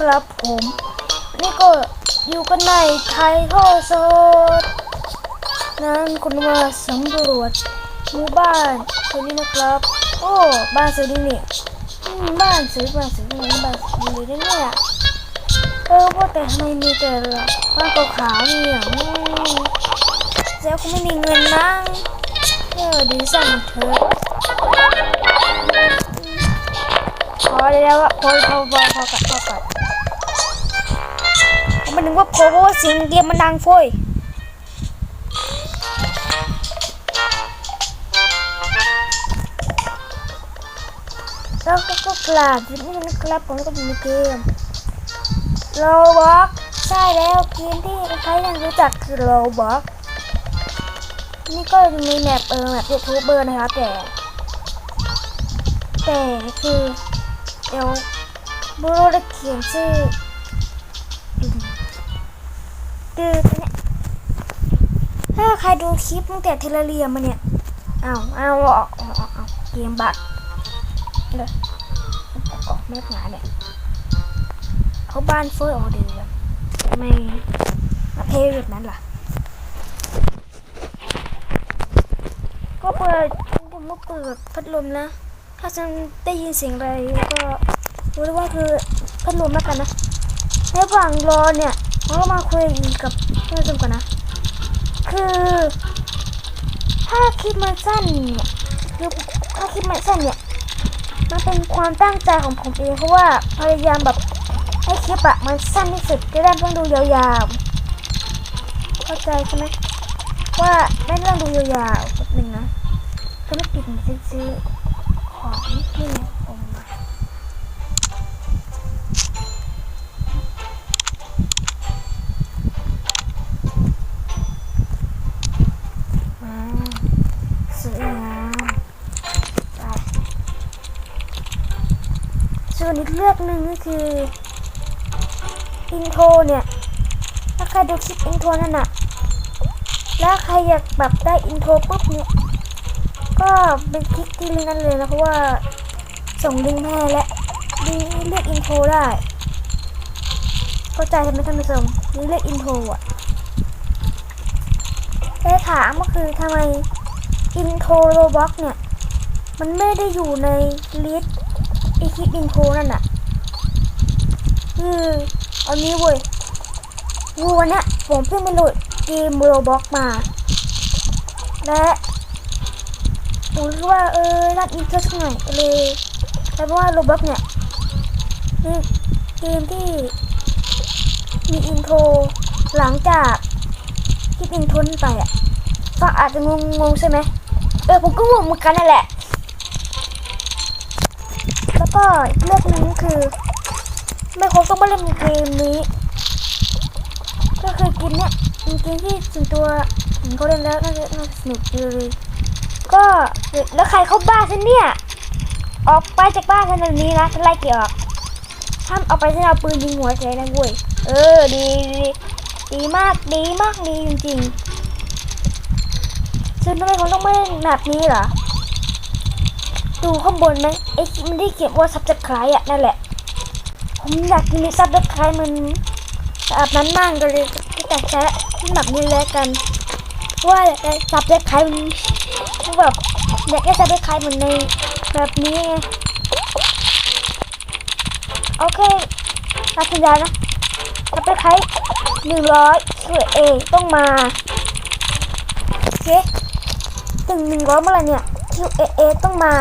ครับผม นี่ก็อยู่กันในไทยทอสดนั้นคุณมาสำรวจหมู่บ้านสวัสดีนะครับ โอ้บ้านสวยดีนี่อืมบ้านสวยบ้านสวยนี่บ้านสวยเลยนะเนี่ยเออว่าแต่ทำไมมีแต่บ้านขาวๆเนี่ยอืมแล้วคงไม่มีเงินนะเออดีสั่งเถอะพอแล้วอะพอพอพอพอกัดพอกัดผ มันนึกว่าพเพราะว่าเสียงเกมมันดังโฟยแล้วก็ก็กราบนี่นะครับผมก็อยู่ในเกมโลบ็อกใช่แล้วเกมที่ใครยังรู้จักคือโลบ็อกนี่ก็มีแมปเออแมปยูทูบเบอร์นะครับแต่ แต่คือเดี๋ยวบูโรจะเขียนชื่อ คือเนี่ย ถ้าใครดูคลิปตั้งแต่เทเลเรียมาเนี่ย เอาวอ้าออกออกออกออกเกมบัตรเลยออกไม่หนาเนี่ย เขาบ้านเฟยออกดีเลยทำไมมาเพย์แบบนั้นล่ะ ก็เปิดผมก็เปิดพัดลมนะ ถ้าฉันได้ยินเสียงอะไรก็รู้ได้ว่าคือพัดลมแล้วกันนะระหว่างรอเนี่ย เราก็มาคุยกับเพื่อนชมก่อนนะ คือ ถ้าคลิปมันสั้นเนี่ยคือถ้าคลิปมันสั้นเนี่ย มันเป็นความตั้งใจของผมเองเพราะว่าพยายามแบบให้คลิปอะมันสั้นที่สุดจะได้ไม่ต้องดูยาวๆ เข้าใจใช่ไหมว่าไม่ต้องดูยาวๆแป๊บหนึ่งนะก็ไม่ปิดซื้อของที่ หนึ่งก็คืออินโทรเนี่ยถ้าใครดูคลิปอินโทรนั่นน่ะแล้วใครอยากแบบได้อินโทรปุ๊บเนี่ยก็เป็นคลิกที่ลิงก์นั้นเลยนะเพราะว่าส่งลิงก์มาให้และดีเลือกอินโทรได้เข้าใจใช่ไหมท่านผู้ชมนี่เลือกอินโทรอะแต่ถามก็คือทำไมอินโทรโรบ็อกเนี่ยมันไม่ได้อยู่ในลิสต์ไอคลิปอินโทรนั่นอะ คืออานี้เว้ยวัวเนี่ยผมเพิ่งไปโหลดเกมโรบ็อกมา และผมว่าเออรักอินเทอร์สักหน่อยเลยแต่ว่าโรบ็อกเนี่ยนี่เกมที่มีอินโทรหลังจากที่อินโทรนั้นไปอะฟังอาจจะงงงๆใช่ไหมเออผมก็งงเหมือนกันนั่นแหละ แล้วก็อีกเรื่องหนึงคือ ไม่คงต้องมาเล่นเกมนี้ ก็คือเกมเนี้ยเป็นเกมที่ส่วนตัวผมก็เล่นแล้วน่าจะน่าจะสนุกดีเลยก็แล้วใครเข้าบ้านฉันเนี่ย ออกไปจากบ้านฉันเดี๋ยวนี้นะฉันไล่เกี่ยวออกถ้าเอาไปฉันเอาปืนยิงหัวแกนะเว้ยเออดีดีดีมากดีมากดีจริงๆซึ่งทำไมเขาต้องไม่เล่นแบบนี้เหรอดูข้างบนไหมไอ้มันที่เขียนว่าซับจะคล้ายอะนั่นแหละ ผมอยากมีซับจะคล้ายมันแบบนั้นมากเลยที่แต่ใช้แบบนี้แล้วกันเพราะว่าซับจะคล้ายมันแบบอยากให้จะไปขายเหมือนในแบบนี้ไงโอเคตัดสัญญานะจะไปขายหนึ่งร้อยคิวเอต้องมาโอเคถึงหนึ่งร้อยเมื่อไรเนี่ยคิวเอเอต้องมา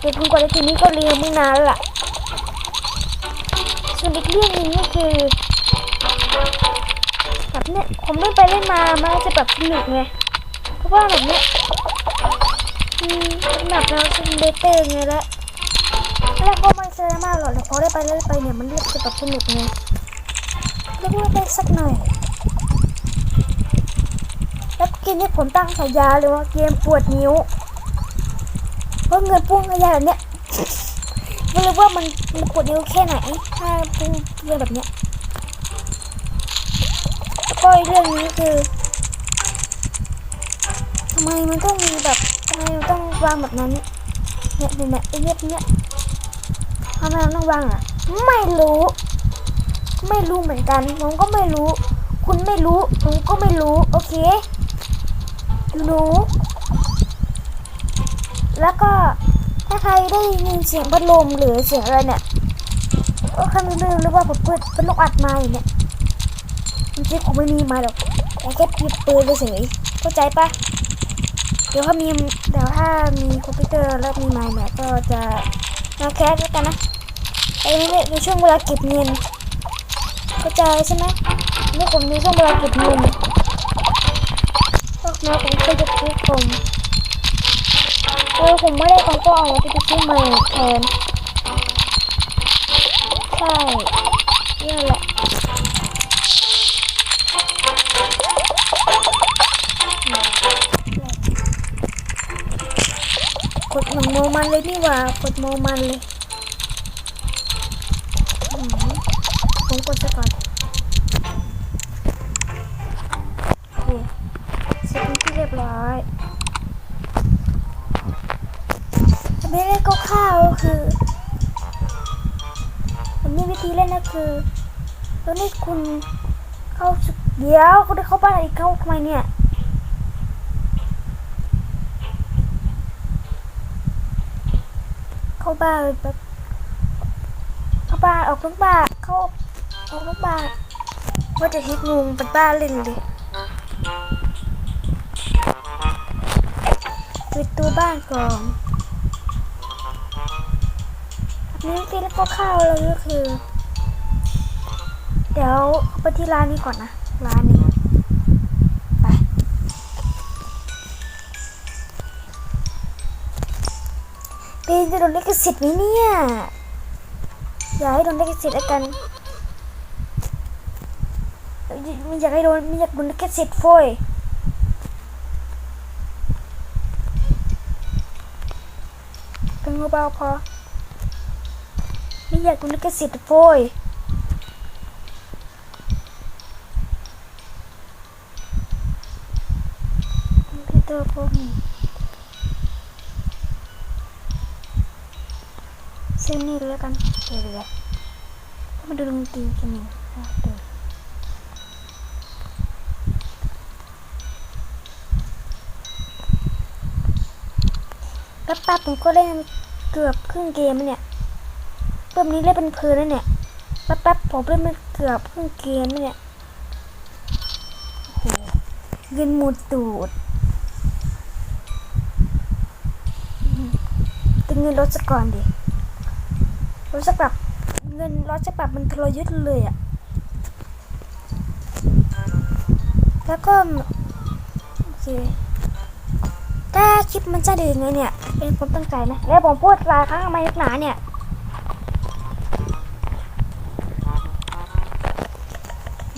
เดี๋ยวคุณกว่าในทีนี้ก็เรียนมึงนานแล้วล่ะ ส่วนอีกเรื่องหนึงก็คือแบบเนี้ยผมเล่นไปเล่นมามันจะแบบสนุกไงเพราะว่าแบบเนี้ยอืมแบบเราเป็นเบเตอร์ไงละแล้วก็ไม่เซอมากหรอกแต่พอได้ไปเล่นไปเนี่ยมันเรียกจะแบบสนุกไงเรียกว่าได้สักหน่อยแล้วเกมนี้ผมตั้งฉายาเลยว่าเกมปวดนิ้วเพราะเงินพุ่งขยะแบบเนี้ย ไม่รู้ว่ามันมันปวดนิ้วแค่ไหน ถ้าพุ่งเรื่องแบบเนี้ยแล้วก็อีกเรื่องนี้คือทำไมมันต้องมีแบบทำไมมันต้องวางแบบนั้น เนี่ยเนี่เนี่ยไอ้เนี่ยเนี่ยทำไมเราต้องวางอะ ไม่รู้ ไม่รู้เหมือนกันผมก็ไม่รู้ คุณไม่รู้ผมก็ไม่รู้ โอเคหนูแล้วก็ ถ้าใครได้ยินเสียงพัดลมหรือเสียงอะไรเนี่ยก็คำนึงหรือว่าผมเปิดเป็นลูกอัดมาอย่างเนี้ยจริงๆผมไม่มีมาหรอกแต่แค่ปิดปืนเฉยเข้าใจปะเดี๋ยวถ้ามีเดี๋ยวถ้ามีคอมพิวเตอร์แล้วมีไมค์เนี่ยก็จะมาแคสแล้วกันนะไอ้นี่ในช่วงเวลาเก็บเงินเข้าใจใช่ไหมนี่ผมในช่วงเวลาเก็บเงินพวกแม่ผมเคยจะซื้อผม เออผมไม่ได้ของก็เอาไปซื้อใหม่แทนใช่นี่แหละกดหนังโมมันเลยนี่ว่ากดโมมันเลยผมกดซะก่อน คือตอนนี้คุณเข้าสุดเดี๋ยวคุณได้เข้าบ้านอีกเข้าทำไมเนี่ยเข้าบ้านแบบเข้าบ้านออกนอกบ้านเข้าออกนอกบ้านว่าจะฮ็ดงูเป็นบ้านเล่นเลยปิดตัวบ้านก่อนอันนี้ที่แล้วก็ข้าวเลยก็คือ เดี๋ยวไปที่ร้านนี้ก่อนนะ ร้านนี้ ไปปีนจะโดนลิขสิทธิ์ไหมเนี่ย อย่าให้โดนลิขสิทธิ์แล้วกันไม่อยากให้โดนไม่อยากโดนลิขสิทธิ์โฟยเป็นเบาๆพอไม่อยากโดนลิขสิทธิ์โฟยคอมพิว เตอร์พวกนี้ซื้อนี่เลยแล้วกันเดี๋ยวๆมาดูดนตรีกันหนึ่งอะดูแป๊บๆผมก็เล่นเกือบครึ่งเกมแล้วเนี่ยเพิ่มนี้เล่นเป็นเพลินแล้วเนี่ยแป๊บๆผมเล่นมันเกือบครึ่งเกมแล้วเนี่ยโอ้โหเงินหมดตูดอืม เงินลดสักก่อนดิลดสักแบบเงินร้อยฉบับมันทรยศเลยอะแล้วก็โอเคถ้าคลิปมันจะดีไงเนี่ย เป็นผมตั้งใจนะ แล้วผมพูดหลายครั้งทำไมหนาเนี่ย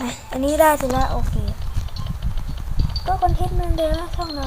นะอันนี้ได้เสร็จแล้วโอเค ก็คอนเทนต์มันเดิมนะช่องเรา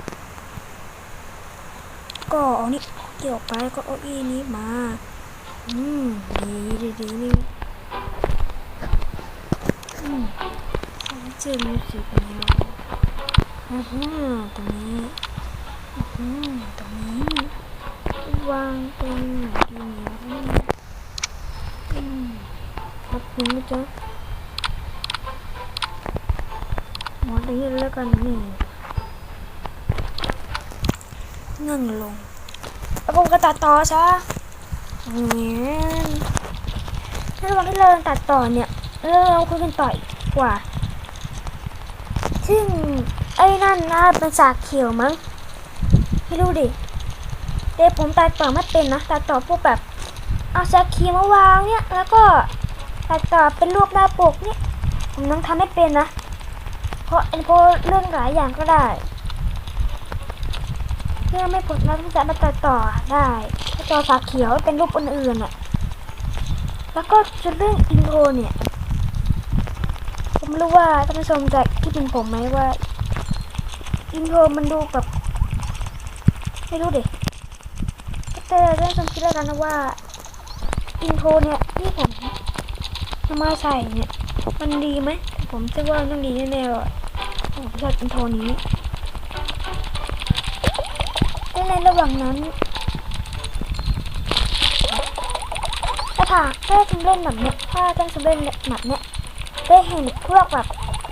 ก็เอานี่เกี่ยวไปก็เอาอีนี้มา อืมดีดีดีนี่อืมเจอมิวสิกนี่อือฮึตรงนี้อือฮึตรงนี้วางตรงไหนดีเนี่ยอืมครับคุณนะจ๊ะหมดอย่างนี้แล้วกันนี่ นั่งลง แล้วผมก็ตัดต่อซะเนี่ยถ้าระหว่างที่เราตัดต่อเนี่ยเราคุยกันต่ออีกว่า ซึ่งไอ้นั่นนะเป็นสากเขียวมั้งไม่รู้ดิแต่ผมตัดต่อไม่เป็นนะตัดต่อพวกแบบ เอาสากเขียวมาวางเนี่ย แล้วก็ตัดต่อเป็นรูปหน้าปกเนี่ย ผมยังทำไม่เป็นนะ เพราะเพราะเรื่องหลายอย่างก็ได้ พื่อไม่ผลเราจะมาตัดต่อได้ต่อฝาเขียวเป็นรูปอื่นๆอะ แล้วก็จะเรื่องอินโทรเนี่ย ผมรู้ว่าท่านผู้ชมจะคิดเป็นผมไหมว่า อินโทรมันดูแบบไม่รู้เดิแต่ท่านผู้ชมคิดแล้วกันนะว่าอินโทรเนี่ยที่ผมนำมาใส่เนี่ย มันดีไหมผมเชื่อว่ามันดีแน่ๆอะผมชอบอินโทรนี้ และในระหว่างนั้นถ้าถาถ้าทำเล่นแบบเนี้ยถ้าท่านทำเล่นแบบเนี้ยได้เห็นพวกแบบ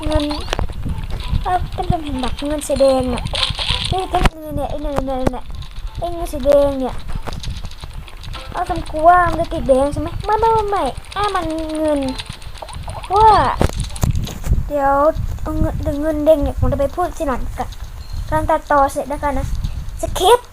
เงินถ้าท่านทำเห็นแบบเงินสีแดงเนี่ยนี่ท่านเงินเนี่ยไอ้เนี่ยเนี่ยเนี่ยไอ้เงินสีแดงเนี่ยเอาทำกูว่ามันจะติดแดงใช่ไหมไม่ไม่ไม่ไม่อ้ามันเงินว่าเดี๋ยวเงินเดี๋ยวเงินเด้งเนี่ยผมจะไปพูดทีหลังกับการตัดต่อเสร็จแล้วกันนะ สคริปต์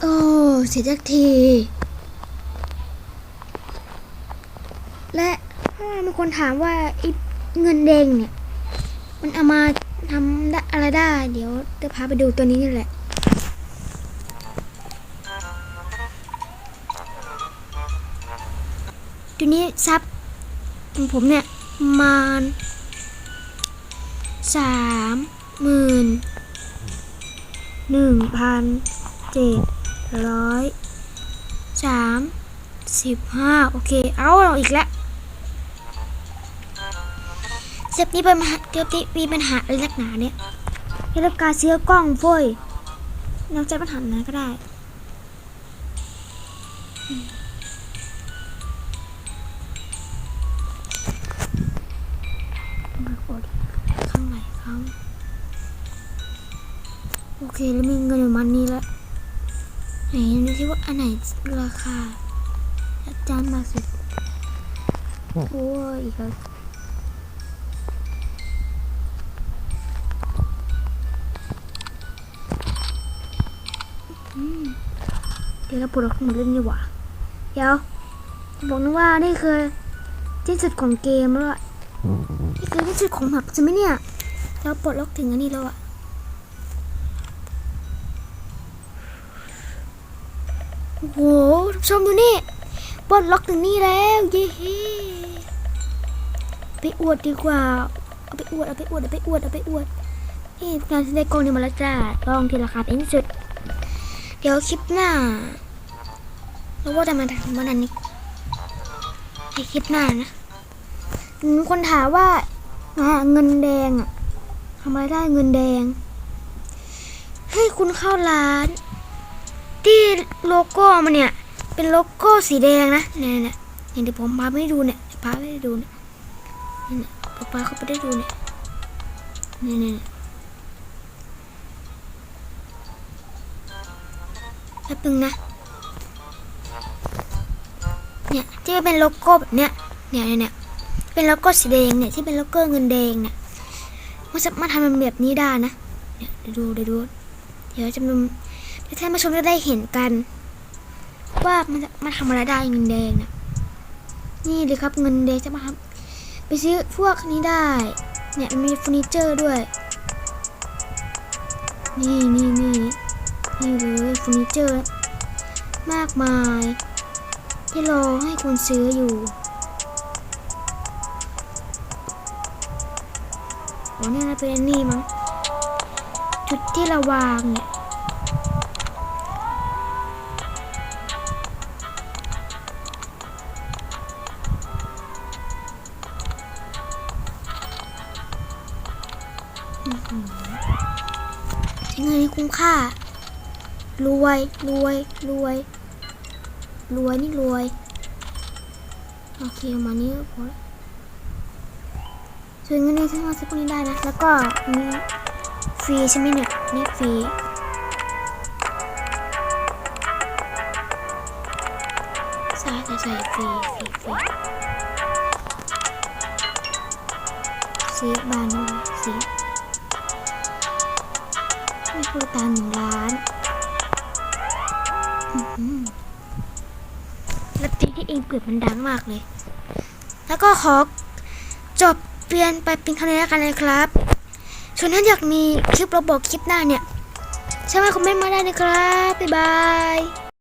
โอ้ เสียจักที และถ้ามีคนถามว่าไอ้เงินแดงเนี่ย มันเอามาทำได้อะไรได้ เดี๋ยวจะพาไปดูตัวนี้นี่แหละตัวนี้ซับของผมเนี่ยมาณสามหมื่นหนึ่งพันเจ็ด ร้อยสามสิบห้าโอเค เอาอีกแล้วเซฟนี้เป็นปัญหาเกือบที่มีปัญหาอะไรนักหนาเนี่ยให้รับการซื้อกล้องเฟ้ยนอกจากปัญหานั้นก็ได้ข้างไหนครั้งโอเค แล้วมีเงินอยู่มันนี้แล้ว ไหนดูที่ว่าอันไหนราคาอาจารย์มากสุดโอ้ยอีกแล้วอืมเดี๋ยวเราปลดล็อกมดเล่นดีกว่าเดี๋ยวบอกนะว่านี่คือที่สุดของเกมแล้วอะนี่คือที่สุดของแมปใช่ไหมเนี่ย เราปลดล็อกถึงอันนี้แล้วอะ โอ้โหท่านผู้ชมดูนี่ปลดล็อกถึงนี่แล้วเย้ไปอวดดีกว่าเอาไปอวดเอาไปอวดเอาไปอวดเอาไปอวดนี่งานที่ได้กองนี่มาแล้วจ้ากล้องที่ราคาแพงที่สุด เดี๋ยวคลิปหน้าเราว่าจะมาทำมันนี้ให้คลิปหน้านะคนถามว่าเงินแดงอะทำไรได้เงินแดง ให้คุณเข้าร้าน โลโก้มันเนี่ย เป็นโลโก้สีแดงนะเนี่ยเนี่ยเดี๋ยวผมพาไปให้ดูเนี่ยพาไปให้ดูเนี่ยเนี่ยป๊าเขาไปได้ดูเนี่ยเนี่ยเนี่ยแป๊บนึงนะ เนี่ยที่มันเป็นโลโก้แบบเนี้ยเนี่ยเนี่ยเนี่ยเป็นโลโก้สีแดงเนี่ยที่เป็นโลโก้เงินแดงเนี่ยมันสามารถทำเป็นแบบนี้ได้นะ เนี่ยเดี๋ยวดูเดี๋ยวดู เดี๋ยวจะมี ดี๋ยวท่านผู้ชมจะได้เห็นกัน ว่ามันจะมาทำอะไรได้เงินแดงนะนี่เลยครับเงินแดงจะมาทำไปซื้อพวกนี้ได้ เนี่ยมันมีเฟอร์นิเจอร์ด้วย นี่นี่นี่นี่เลยเฟอร์นิเจอร์มากมาย ที่รอให้คนซื้ออยู่โอ้เนี่ยนะเป็นอันนี่มั้งจุดที่เราวางเนี่ย งินนี่คุ้มค่า รวยรวยรวยรวยนี่รวยโอเคมานี้พอละส่วนเงินนี้ฉันว่าซื้อพวกนี้ได้นะ แล้วก็อันนี่ฟรีใช่ไหมเนี่ยนี่ฟรีใช่ใช่ใช่ฟรีฟรีฟรีซื้อบานด้วยซื้อ มีผู้ตาหนึ่งล้านแล้วเพลงที่เองเปิดมันดังมากเลย แล้วก็ขอจบเปลี่ยนไปเป็นเท่านี้แล้วกันนะครับส่วนท่านอยากมีคลิปเราบอกคลิปหน้าเนี่ยช่วยมาคอมเมนต์มาได้นะครับ บ๊ายบาย